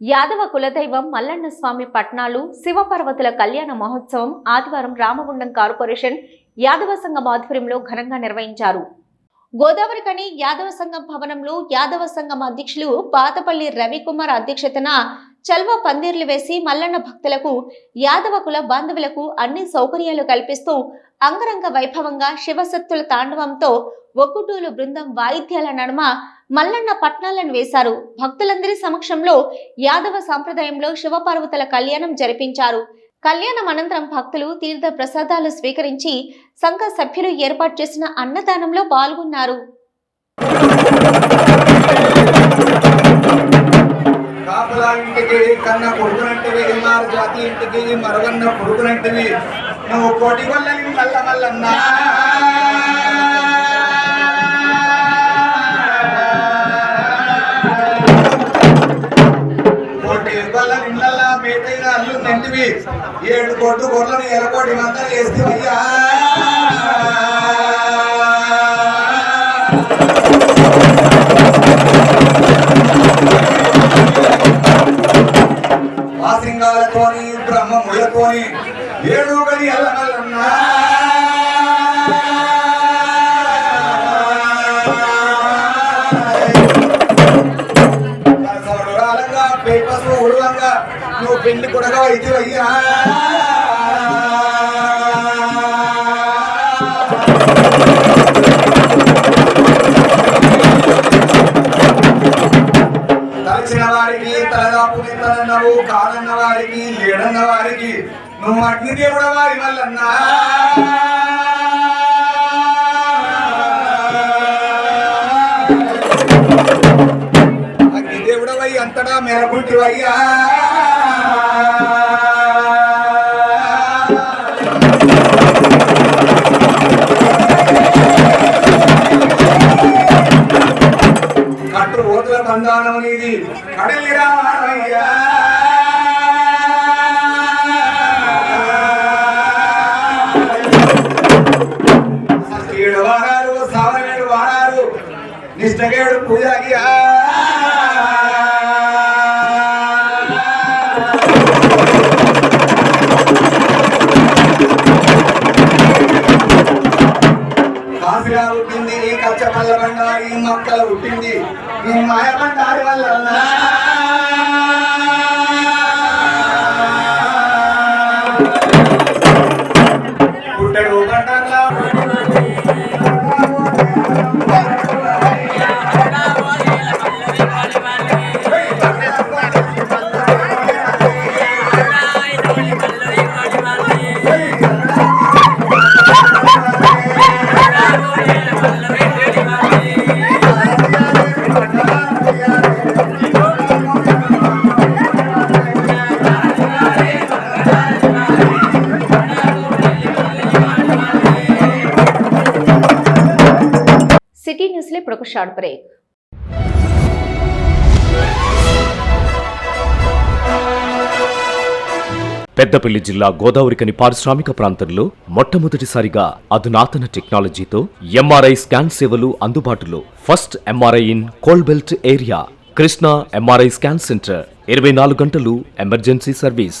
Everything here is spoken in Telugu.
యాదవ కులదైవం మల్లన్న స్వామి పట్నాలు శివపార్వతుల కళ్యాణ మహోత్సవం ఆదివారం రామగుండం కార్పొరేషన్ యాదవ సంఘం ఆధ్వర్యంలో ఘనంగా నిర్వహించారు. గోదావరి కని యాదవ సంఘం భవనంలో యాదవ సంఘం అధ్యక్షులు పాతపల్లి రవికుమార్ అధ్యక్షతన చల్వ పందిర్లు వేసి మల్లన్న భక్తులకు యాదవ కుల బాంధవులకు అన్ని సౌకర్యాలు కల్పిస్తూ అంగరంగ వైభవంగా శివశక్తుల తాండవంతో ఒక్కుటూలు బృందం వాయిద్యాల నడుమ మల్లన్న పట్నాలను వేశారు. భక్తులందరి సమక్షంలో యాదవ సాంప్రదాయంలో శివపార్వతుల కళ్యాణం జరిపించారు. కళ్యాణం అనంతరం భక్తులు తీర్థ ప్రసాదాలు స్వీకరించి సంఘ సభ్యులు ఏర్పాటు చేసిన అన్నదానంలో పాల్గొన్నారు. కాపలా ఇంటికి కన్న కొడుకునంటివి జాతి ఇంటికి మరగన్న కొడుకునంటివి నువ్వు మల్ల మల్లన్నా. అల్లు తింటివి. ఏడు కోట్లు గొర్రెలను ఎరకోటి మందలు వేస్తేవయ్యా వాసింగాలతోని బ్రహ్మములతోని ఏడు గడి అల్లమల్లన్నా పేపర్స్ ఉడవంగా నువ్వు పెళ్ళి కొడగా ఇది అయ్యా తలచిన వారికి తలదాపు తలన్నవు కాదన్న వారికి లేడన్న వారికి నువ్వు అగ్ని దేవుడ వారి మేర అంతటా మేరకుంటివయ్యా కట్టు రోజుల బంధానం నీది కడలిరా ఏడు వారాలు సావనేడు వారాలు నిష్టగేడు పూజాకి ఆ నీ బండారి మొక్కలు పుట్టింది. నీ మాయ బండారి వల్ల సిటీ న్యూస్లో ఇప్పుడు ఒక షార్ట్ బ్రేక్. పెద్దపల్లి జిల్లా గోదావరికని పారిశ్రామిక ప్రాంతంలో మొట్టమొదటిసారిగా అధునాతన టెక్నాలజీతో ఎంఆర్ఐ స్కాన్ సేవలు అందుబాటులో. First MRI in coal belt area. Krishna MRI scan centre. ఇరవై నాలుగు గంటలు emergency service.